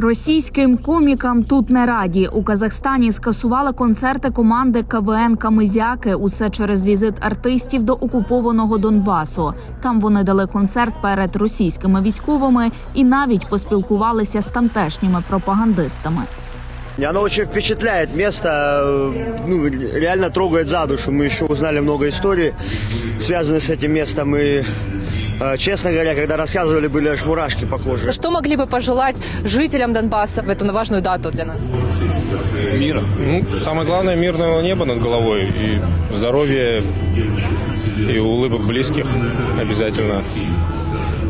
Російським комікам тут не раді. У Казахстані скасували концерти команди КВН Камизяки. Усе через візит артистів до окупованого Донбасу. Там вони дали концерт перед російськими військовими і навіть поспілкувалися з тамтешніми пропагандистами. И Оно очень впечатляет место, э, ну, реально трогает за душу. Мы еще узнали много историй, связанных с этим местом. И, э, честно говоря, когда рассказывали, были аж мурашки по коже. Что могли бы пожелать жителям Донбасса в эту важную дату для нас? Мира. Ну, самое главное, мирного неба над головой и здоровья и улыбок близких обязательно.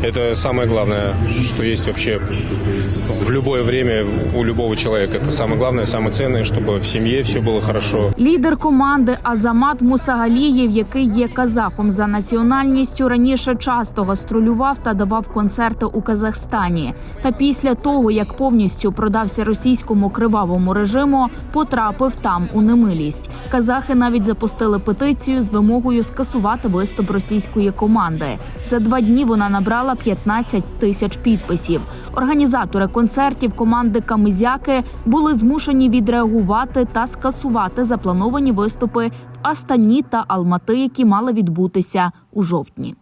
Это самое главное, что есть вообще в любое время у любого человека. Это самое главное, самое ценное, чтобы в семье все было хорошо. Лідер команди Азамат Мусагалієв, який є казахом за національністю, раніше часто гастролював та давав концерти у Казахстані. Та після того, як повністю продався російському кривавому режиму, потрапив там у немилість. Казахи навіть запустили петицію з вимогою скасувати виступ російської команди. За два дні вона набрала 15 тисяч підписів. Організатори концертів команди Камизяки були змушені відреагувати та скасувати заплановані виступи в Астані та Алмати, які мали відбутися у жовтні.